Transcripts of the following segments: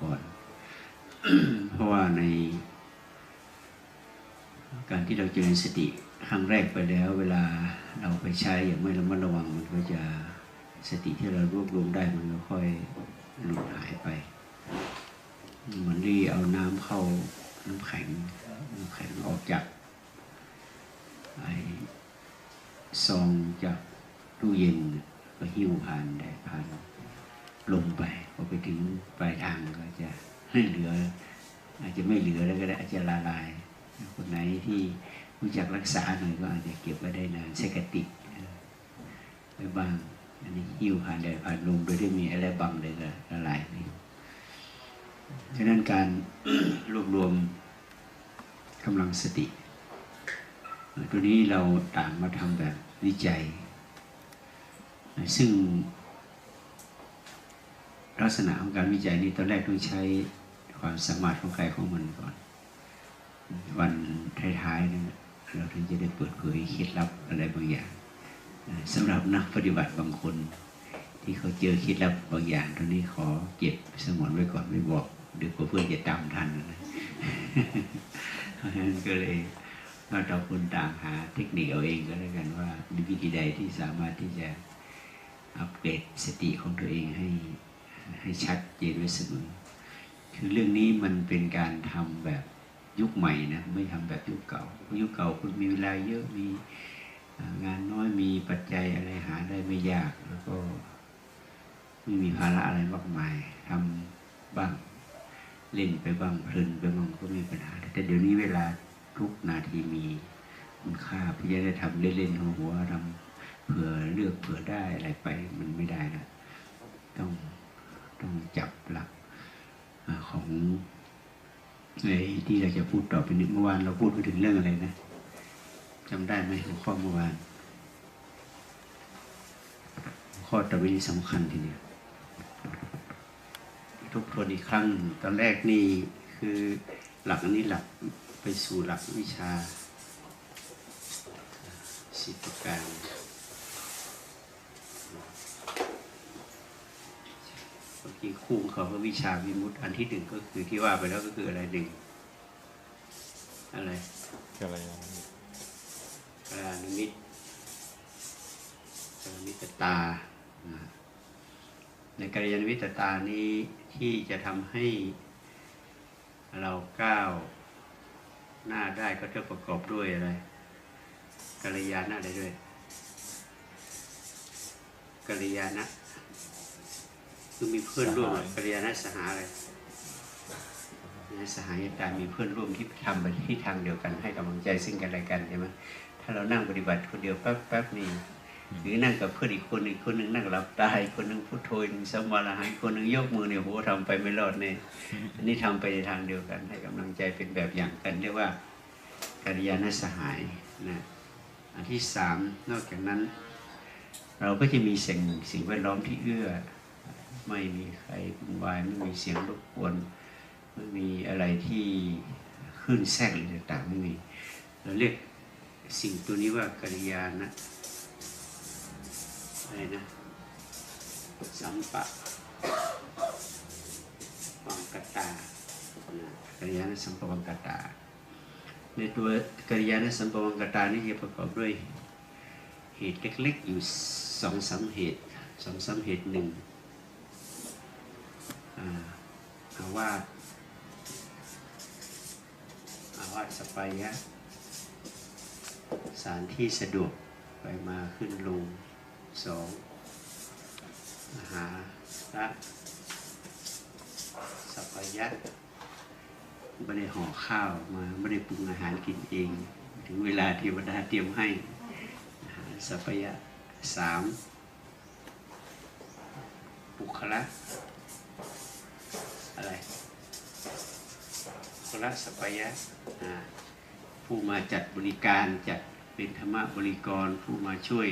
ก่อน เพราะว่าใน การที่เราเจริญสติครั้งแรกไปแล้ว เวลาเราไปใช้อย่างไม่ระมัดระวังมันก็จะสติที่เรารวบรวมได้มันก็ค่อยหลุดหายไป เหมือนที่เอาน้ำเข้าน้ำแข็งน้ำแข็งออกจากไอซองจากตู้เย็นก็หิ้วผ่านได้ผ่านลมไป พอไปถึงปลายทางก็จะไม่เหลือ อาจจะไม่เหลือแล้วก็ได้อาจจะละลาย คนไหนที่รู้จักรักษาหน่อยก็อาจจะเก็บไว้ได้นานใช้กติกไว้บ้าง อันนี้หิ้วผ่านแดดผ่านลมโดยที่มีอะไรบังเลยก็ละลายไปฉะนั้นการรวบรวมกำลังสติ ตัวนี้เราต่างมาทำแบบวิจัย ซึ่ง ลักษณะของการวิจัยนี้ตอนแรกต้องใช้ความสามารถของใครของมันก่อน วันท้ายๆนะเราถึงจะได้เปิดเผยเคล็ดลับอะไรบางอย่างสำหรับนักปฏิบัติบางคน ที่เขาเจอเคล็ดลับบางอย่างตรงนี้ขอเก็บสงวนไว้ก่อนไม่บอกเดี๋ยวเพื่อนจะตามทันนะเพราะฉะนั้นก็เลยเราต่างคนต่างหาเทคนิคเอาเองก็แล้วกันว่ามีวิธีใดที่สามารถที่จะอัปเกรดสติของตัวเองให้ ให้ชัดเจนไว้เสมอคือเรื่องนี้มันเป็นการทำแบบยุคใหม่นะไม่ทำแบบยุคเก่ายุคเก่าคุณมีเวลาเยอะมีงานน้อยมีปัจจัยอะไรหาได้ไม่ยากแล้วก็ไม่มีภาระอะไรมากมายทำบ้างเล่นไปบ้างเพลินไปบ้างก็ม่มีปัญหา แต่เดี๋ยวนี้เวลาทุกนาทีมีคุณค่าพี่จะได้ทำเล่นๆหัวหัวทำเผื่อเลือกเผื่อได้อะไรไปมันไม่ได้นะต้อง ต้องจับหลักของในที่เราจะพูดต่อไปนี้เมื่อวานเราพูดไปถึงเรื่องอะไรนะจำได้ไหมหัวข้อเมื่อวาน ข้อต่อไปนี้สำคัญทีเดียวทุกทวนอีกครั้ง ตอนแรกนี่คือหลักอันนี้หลักไปสู่หลักวิชาสิทธิการ เมื่คู่ของเขาก็วิชาวิมุตติอันที่หนึ่งก็คือที่ว่าไปแล้วก็คืออะไรหนึ่งอะไรอะไรกาลมิตรกาลมิตรตา ในกัลยาณมิตรตานี้ที่จะทำให้เราก้าวหน้าได้ก็จะประกอบด้วยอะไรกัลยาณอะไรด้วยกัลยาณะ คือมีเพื่อนร่วมกัลยาณสหาอะไรนะสหายการมีเพื่อนร่วมที่ทำไปที่ทางเดียวกันให้กำลังใจซึ่งกันและกันใช่ไหมถ้าเรานั่งปฏิบัติคนเดียวแป๊บแป๊บนี่หรือนั่งกับเพื่อนอีกคนอีกคนหนึ่งนั่งหลับตาอีกคนหนึ่งพุทโธอีกหนึ่งสมาธิอีกคนหนึ่งยกมือเนี่ยโหทำไปไม่รอดเนี่ยอันนี้ทำไปในทางเดียวกัน ให้กำลังใจเป็นแบบอย่างกันเรียกว่ากัลยาณสหายนะอันที่สามนอกจากนั้น เราก็จะมีสิ่งสิ่งแวดล้อมที่เอื้อ ไม่มีใครวุ่นวายไม่มีเสียงรบกวน ไม่มีอะไรที่ขึ้นแทรกหรือต่างๆไม่มี เราเรียกสิ่งตัวนี้ว่ากัลยาณอะไรนะสัมปะวังกตานะกัลยาณสัมปวังกตา ในตัวกัลยาณสัมปวังกตานี่จะประกอบด้วยเหตุเล็กๆอยู่สองสามเหตุสองสามเหตุหนึ่ง อาวาสอาวาสสปายะสานที่สะดวกไปมาขึ้นลงสองมหาระสปายะไม่ได้ห่อข้าวมาไม่ได้ปรุงอาหารกินเอง ถึงเวลาเทวดาเตรียมให้อาหารสปายะสามปุคละ อะไรคนละสปายะผู้มาจัดบริการจัดเป็นธรรมบริกร ผู้มาช่วย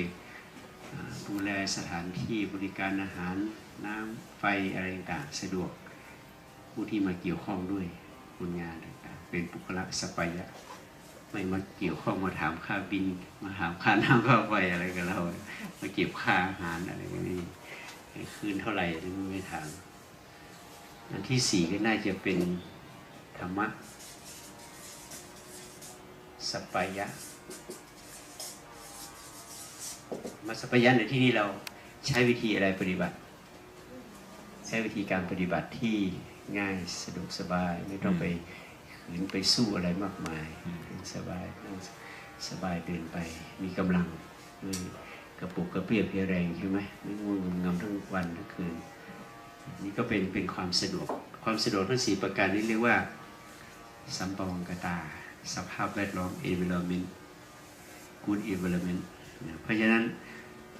ดูแลสถานที่บริการอาหารน้ำไฟอะไรต่างสะดวก ผู้ที่มาเกี่ยวข้องด้วยคุณงานต่างเป็นปุคละสปายะไม่มาเกี่ยวข้องมาถามค่าบิน มาถามค่าน้ำค่าไฟอะไรกับเรา มาเก็บค่าอาหารอะไรก็นี่คืนเท่าไหร่ไม่ถาม อันที่สี่ก็น่าจะเป็นธรรมะสัปายะมาสัปายะในที่นี้เราใช้วิธีอะไรปฏิบัติ ใช้วิธีการปฏิบัติที่ง่ายสะดวกสบาย ไม่ต้องไปขืนไปสู้อะไรมากมายสบายสบายเดินไป มีกำลังกระปุกกระเปียบเพรียแรงใช่ไหมไม่ง่วงงำทั้งวันทั้งคืน นี่ก็เป็นเป็นความสะดวก ความสะดวกทั้งสี่ประการนี้เรียกว่า สัมปวังกตา สภาพแวดล้อม environment good environment นะเพราะฉะนั้น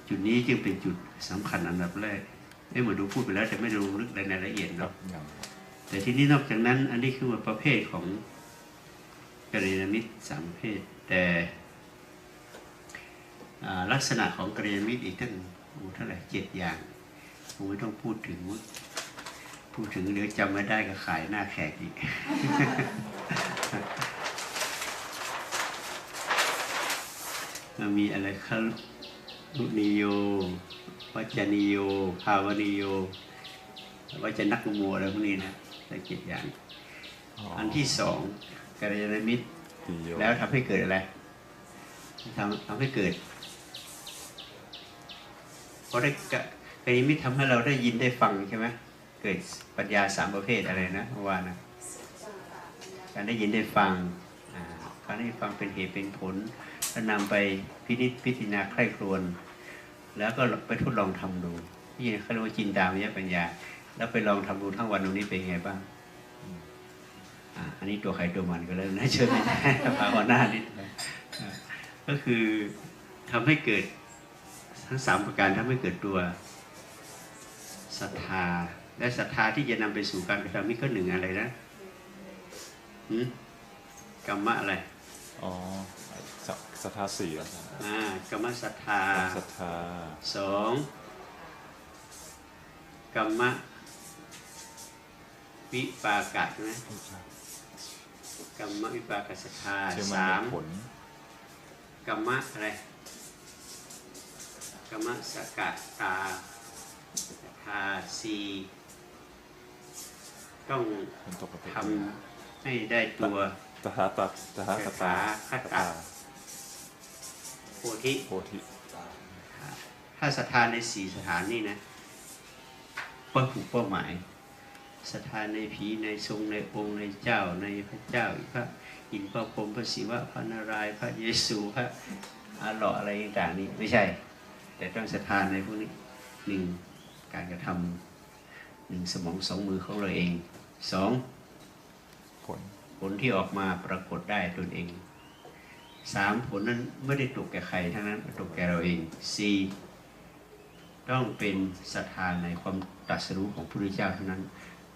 จุดนี้จึงเป็นจุดสำคัญอันดับแรกไม่เหมือนดูพูดไปแล้วแต่ไม่ได้ลงลึกในรายละเอียดครัเนาะบอย่างแต่ที่นี้นอกจากนั้น อันนี้คือว่าประเภทของกัลยาณมิตรสามประเภท แต่อ่าลักษณะของกัลยาณมิตรอีกตั้งโอ้เท่าไหร่เจ็ดอย่างผมไม่ต้องพูดถึง พูดถึงเดี๋ยวจำไม่ได้ก็ขายหน้าแขกอีกมันมีอะไรคารุนิโย วัจจนิโย ภาวนิโย วัจนักโมอะไรพวกนี้นะได้เจ็ดอย่าง อันที่สองกัลยาณมิตรติโยแล้วทำให้เกิดอะไรทำทำให้เกิดเพราะได้กะกัลยาณมิตรทำให้เราได้ยินได้ฟังใช่ไหมเกิดปัญญาสามประเภทอะไรนะเมื่อวานะการได้ยินได้ฟังการได้ฟังเป็นเหตุเป็นผล แล้วนำไปพินิจพิจารณาใคร่ครวญแล้วก็ไปทดลองทำดูนี่เขาเรียกว่าจินตามยปัญญา แล้วไปลองทำดูทั้งวันตรงนี้เป็นไงบ้างอันนี้ตัวใครตัวมันก็เริ่มน่าเชื่อไม่ได้ภาวนานิดก็คือทำให้เกิดทั้งสามประการทำให้เกิดตัวศรัทธา และศรัทธาที่จะนำไปสู่การกระทำนี่ก็หนึ่งอะไรนะหืมกรรมะอะไร อ๋อสศรัทธาสี่แล้วอ่ากรรมศรัทธาศรัทธาสองกรรมะวิปากะใช่ไหมกรรมะวิปากศรัทธาเชื่อมันสามในผลกรรมะอะไรกรรมะสกะตาทาสี ต้องเป็นตัวประเภททำให้ได้ตัวตถาตัดตถาคตาคตาโพธิโพธิถ้าศรัทธาในสี่สถานนี่นะเป้าถูกเป้าหมายศรัทธาในผีในทรงในองค์ในเจ้าในพระเจ้าพระอินทร์พระพรหมพระศิวะพระนารายณ์พระเยซูพระอาหล่ออะไรต่างๆนี่ไม่ใช่ แต่ต้องศรัทธาในพวกนี้หนึ่งการกระทำ หนึ่งสมองสองมือของเราเองสองผลผลที่ออกมาปรากฏได้ตนเองสามผลนั้นไม่ได้ตกแก่ใครทั้งนั้นตกแก่เราเองสี่ต้องเป็นศรัทธาในความตรัสรู้ของพระพุทธเจ้าเท่านั้น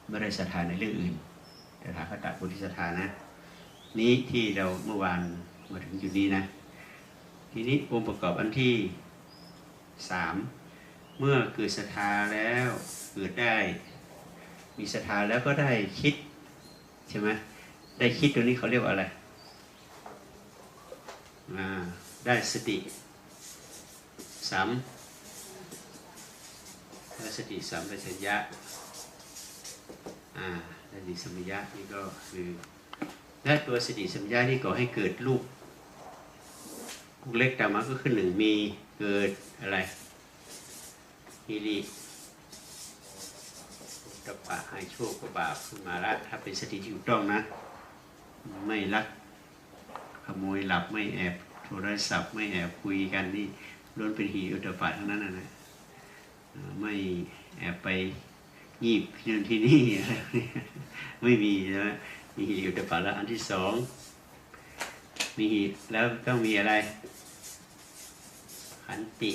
ไม่ได้ศรัทธาในเรื่องอื่นแต่ถาคตบุริศรัทธานะ นี้ที่เราเมื่อวานมาถึงจุดนี้นะ ทีนี้องค์ประกอบอันที่สาม เมื่อเกิดศรัทธาแล้วเกิดได้ มีศรัทธาแล้วก็ได้คิดใช่ไหมได้คิดตัวนี้เขาเรียกว่าอะไรอ่าได้สติสามได้สติสามปัญญะอ่าได้สติสัมปชัญญะนี่ก็คือและตัวสติสัมปชัญญะนี่ก่อให้เกิดลูกลูกเล็กตามมาก็คือหนึ่งมีเกิดอะไร ฮิริตปะให้โชคกับบาปขึ้นมาละถ้าเป็นสติที่ถูกต้องนะ ไม่ลักขโมยหลับไม่แอบโทรศัพท์ไม่แอบคุยกันนี่ล้วนเป็นหีอุตตปาทั้งนั้นนะ ไม่แอบไปงีบที่นั่นที่นี่อะไรไม่มีใช่ไหมมีหีอุตตปาแล้วอันที่สองมีหีแล้วต้องมีอะไรขันติ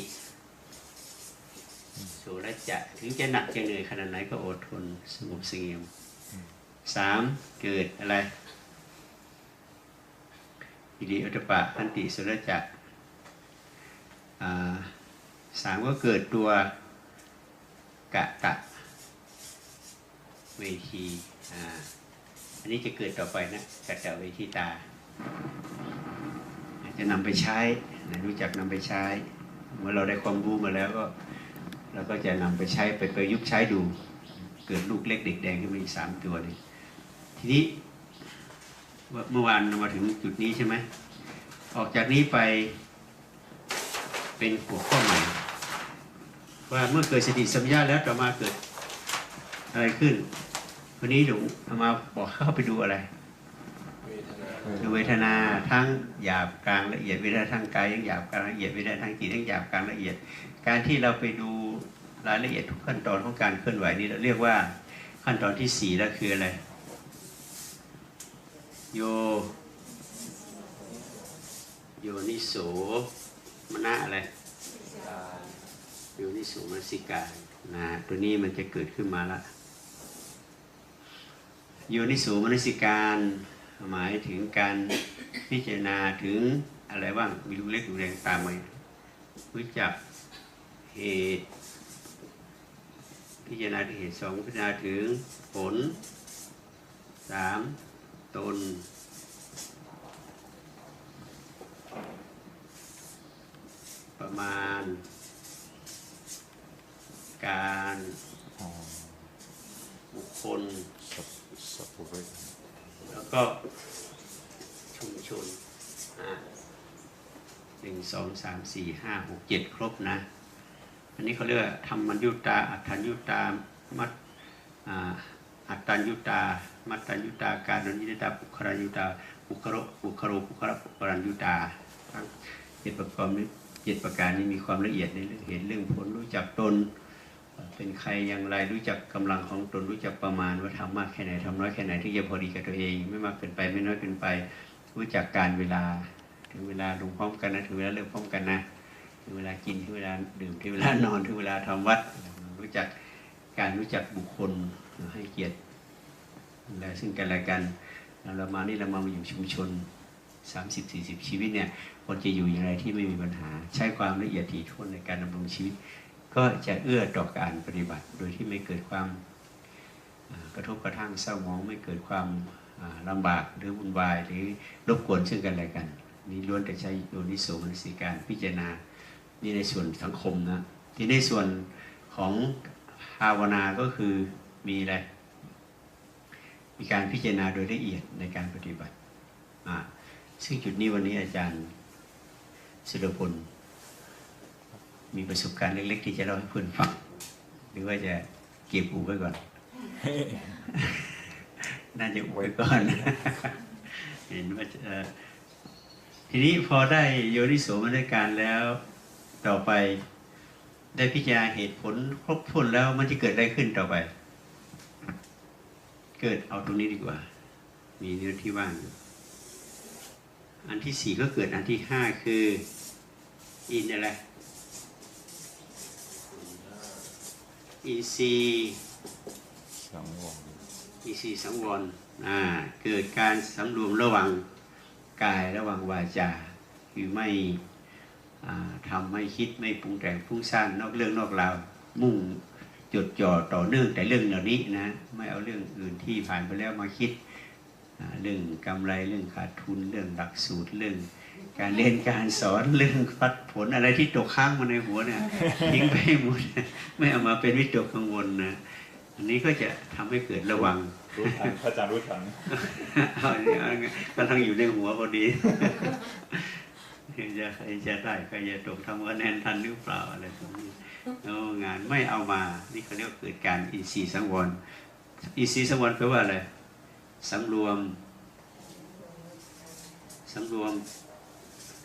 สุรจะถึงจะหนักจะเหนื่อยขนาดไหนก็อดทนสงบเสงี่ยมสามเกิดอะไรอิริอตตปะขันติสุรจะอ่าสามก็เกิดตัวกะตะเวทีอันนี้จะเกิดต่อไปนะกะตะเวทีตา จะนำไปใช้รู้จักนำไปใช้ เมื่อเราได้ความรู้มาแล้วก็ เราก็จะนำไปใช้ไปประยุกต์ใช้ดู เกิดลูกเล็กเด็กแดงขึ้นมาอีกสามตัวเลยทีนี้เมื่อวานเรามาถึงจุดนี้ใช่ไหมออกจากนี้ไปเป็นหัวข้อใหม่ ว่าเมื่อเกิดสติสัมยาแล้วต่อมาเกิดอะไรขึ้น วันนี้หลวงเอามาบอกเข้าไปดูอะไรเวทนาคือเวทนาทั้งหยาบกลางละเอียดเวทนาทั้งกายทั้งหยาบกลางละเอียดเวทนาทั้งจิตทั้งหยาบกลางละเอียด การที่เราไปดูรายละเอียดทุกขั้นตอนของการเคลื่อนไหวนี่เราเรียกว่าขั้นตอนที่สี่แล้วคืออะไร โย โยนิโสมนะอะไรโยนิโสมนสิกานะตัวนี้มันจะเกิดขึ้นมาละโยนิโสมนสิการหมายถึงการพิจารณาถึงอะไรบ้างมีลูกเล็กลูกแดงตามมารู้จัก เหตุ พิจารณาถึงเหตุสองพิจารณาถึงผลสามตนประมาณ การบุคคลแล้วก็ชุมชนหนึ่งสองสามสี่ห้าหกเจ็ดครบนะ อันนี้เขาเรียกธรรมัญยุตา อัฏฐัญยุตา มัตอัตตัญยุตา มัตตัญยุตา การนัญยุตาปุครายุตาปุคโรปุคโรปุคระปุครัญยุตาเจ็ดประกอบนี้เจ็ดประการนี้มีความละเอียดในเรื่องเห็นเรื่องผลรู้จักตน เป็นใครอย่างไรรู้จักกำลังของตนรู้จักประมาณว่าทำมากแค่ไหนทำน้อยแค่ไหนที่จะพอดีกับตัวเอง ไม่มากเกินไปไม่น้อยเกินไป รู้จักการเวลา ถึงเวลาลงพร้อมกันนะถึงเวลาเลิกพร้อมกันนะ กินถึงเวลาดื่มถึงเวลานอนถึงเวลาทำวัด รู้จักการรู้จักบุคคลให้เกียรติและซึ่งกันและกันเรามานี่เรามาอยู่ชุมชน 30-40 ชีวิตเนี่ยคนจะอยู่อย่างไรที่ไม่มีปัญหา ใช้ความละเอียดถี่ถ้วนในการดำรงชีวิต ก็จะเอื้อต่อการปฏิบัติ โดยที่ไม่เกิดความกระทบกระทั่งเศร้าหมองไม่เกิดความอ่าลำบากหรือวุ่นวายหรือรบกวนซึ่งกันและกัน นี่ล้วนแต่ใช้โยนิโสมนสิการพิจารณา นี่ในส่วนสังคมนะที่ในส่วนของภาวนาก็คือมีอะไร มีการพิจารณาโดยละเอียดในการปฏิบัติอ่าซึ่งจุดนี้วันนี้อาจารย์สุรพลมีประสบการณ์เล็กๆ ที่จะเล่าให้เพื่อนฟัง หรือว่าจะเก็บอุบไว้ก่อน น่าจะอุบไว้ก่อน เห็นว่าทีนี้พอได้โยนิโสมนสิการแล้ว ต่อไป ได้พิจารณาเหตุผลครบถ้วนแล้วมันจะเกิดอะไรขึ้นต่อไป เกิดเอาตรงนี้ดีกว่า มีเนื้อที่ว่างอยู่อันที่สี่ก็เกิดอันที่ห้าคือ อินอะไรอีซีสังวรอีซีสังวรอ่าเกิดการสำรวมระหว่างกายระหว่างวาจาคือไม่ อ่าทำไม่คิดไม่ปรุงแต่งฟุ้งซ่านนอกเรื่องนอกราวมุ่งจดจ่อต่อเนื่องแต่เรื่องเหล่านี้นะไม่เอาเรื่องอื่นที่ผ่านไปแล้วมาคิดอ่าเรื่องกำไรเรื่องขาดทุนเรื่องหลักสูตรเรื่อง การเรียนการสอนเรื่องพัดผลอะไรที่ตกค้างมาในหัวเนี่ยทิ้งไปให้หมดไม่เอามาเป็นวิตกกังวลนะอันนี้ก็จะทำให้เกิดระวังรู้ทันพระอาจารย์รู้ทันเอาเนี่ยเอาเนี่ยกำลังอยู่ในหัวพอดี จะใครจะได้ใครจะตกทำคะแนนทันหรือเปล่าอะไรตรงนี้เอางานไม่เอามา นี่เขาเรียกเกิดการอินทรีย์สังวรอินทรีย์สังวรแปลว่าอะไรสำรวมสำรวม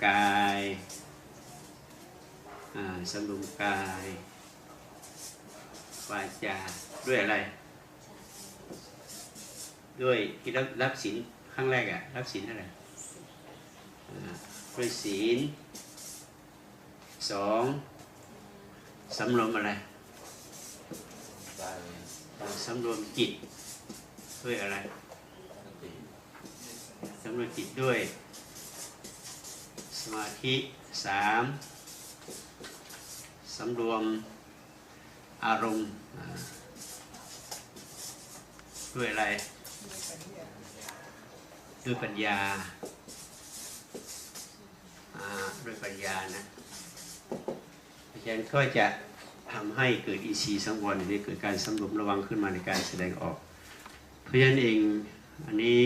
กายอ่าสำรวมกายวาจาด้วยอะไร ด้วยที่รับรับศีลครั้งแรกอะรับศีลอะไร ด้วยศีลสองสำรวมอะไรสำรวมจิตด้วยอะไรสำรวมจิตด้วย สมาธิสามสำรวมอารมณ์ด้วยอะไร ด้วยปัญญา ด้วยปัญญานะอาจารย์ก็จะทำให้เกิดอีซีสังวรหรือเกิดการสำรวมระวังขึ้นมาในการแสดงออก เพราะฉะนั้นเองอันนี้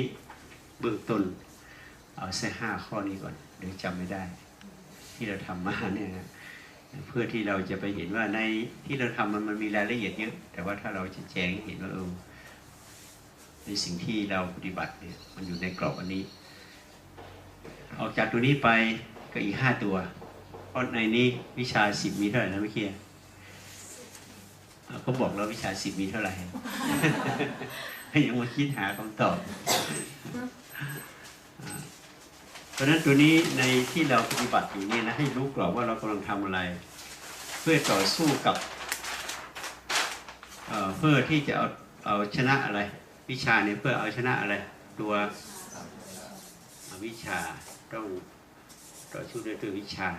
เบื้องต้นเอาแค่ห้าข้อนี้ก่อนเดี๋ยวจำไม่ได้ ที่เราทำมาเนี่ยนะเพื่อที่เราจะไปเห็นว่าในที่เราทำมันมันมีรายละเอียดเยอะแต่ว่าถ้าเราจะแจ้งเห็นว่าเออในสิ่งที่เราปฏิบัติเนี่ยมันอยู่ในกรอบอันนี้ ออกจากตัวนี้ไป ก็อีกห้าตัว เพราะในนี้วิชาสิบมีเท่าไหร่นะเมื่อกี้อะเขาบอกเราวิชาสิบมีเท่าไหร่ยังมาคิดหาคำตอบ เพราะนั้นตัวนี้ในที่เราปฏิบัติอยู่นี่นะให้รู้กรอบว่าเรากำลังทำอะไร เพื่อต่อสู้กับเเพื่อที่จะเอาเอาชนะอะไร วิชาเนี่ยเพื่อเอาชนะอะไร ตัววิชาต้อง ต่อสู้ด้วยตัววิชา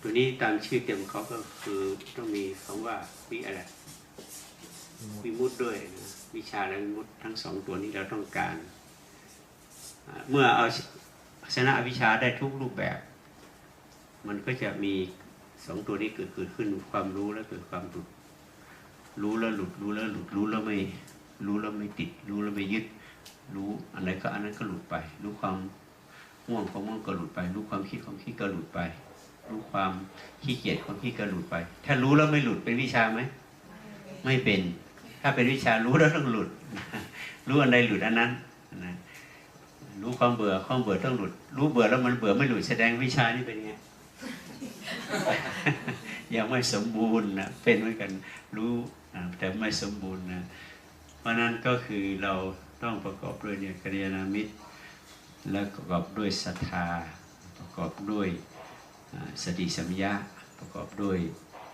ตัวนี้ตามชื่อเต็มเขาก็คือต้องมีคำว่าวิอะไรวิมุตด้วยนะวิชาและวิมุตทั้งสองตัวนี้เราต้องการ เมื่อเอาชนะวิชชาได้ทุกรูปแบบ มันก็จะมีสองตัวนี้เกิดเกิดขึ้นความรู้และเกิดความหลุด รู้แล้วหลุด รู้แล้วหลุด รู้แล้วไม่ รู้แล้วไม่ติด รู้แล้วไม่ยึด รู้อะไรก็อันนั้นก็หลุดไป รู้ความ ง่วงความง่วงก็หลุดไป รู้ความคิดความคิดก็หลุดไป รู้ความขี้เกียจความขี้ก็หลุดไป ถ้ารู้แล้วไม่หลุดเป็นวิชาไหมไม่เป็น ถ้าเป็นวิชารู้แล้วต้องหลุด รู้อันใดหลุดอันนั้นนะรู้ความเบื่อความเบื่อต้องหลุด รู้เบื่อแล้วมันเบื่อไม่หลุดแสดงวิชานี่เป็นไงยังไม่สมบูรณ์นะเป็นเหมือนกันรู้แต่ไม่สมบูรณ์นะเพราะนั้นก็คือเราต้องประกอบด้วยเนี่ยกัลยาณมิตร และประกอบด้วยศรัทธา ประกอบด้วยสติสัมยาประกอบด้วย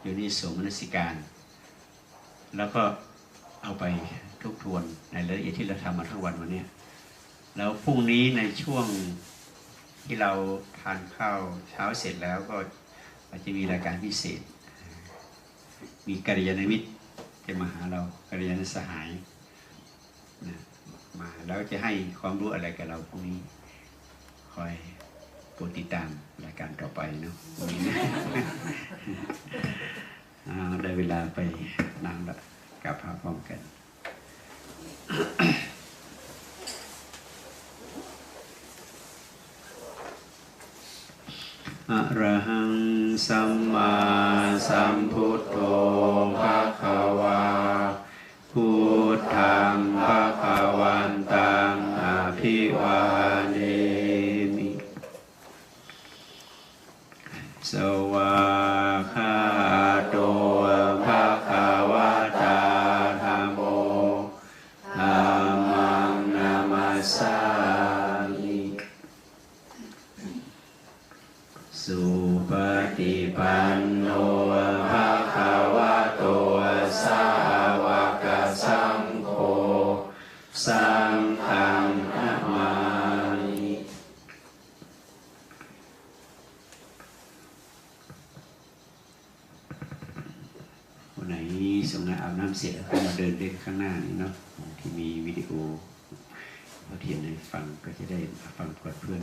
โยนิโสมนสิการ แล้วก็เอาไปทุกทวนในรายละเอียดที่เราทำมาทั้งวันวันนี้ แล้วพรุ่งนี้ในช่วงที่เราทานข้าวเช้าเสร็จแล้วก็อาจจะมีรายการพิเศษ มีกัลยาณมิตรจะมาหาเรากัลยาณสหายนะ มา แล้วจะให้ความรู้อะไรกับเราพรุ่งนี้ คอยโปรดติดตามรายการต่อไปเนาะวันนี้นะได้เวลาไปนั่งละกลับพาพร้อมกันอะระหังสัมมาสัมพุทโธ ส่งงานอาบน้ำเสร็จแล้วก็มาเดินเล่นข้างหน้านี่เนาะที่มีวิดีโอเราเทียนให้ฟังก็จะได้ฟังกับเพื่อน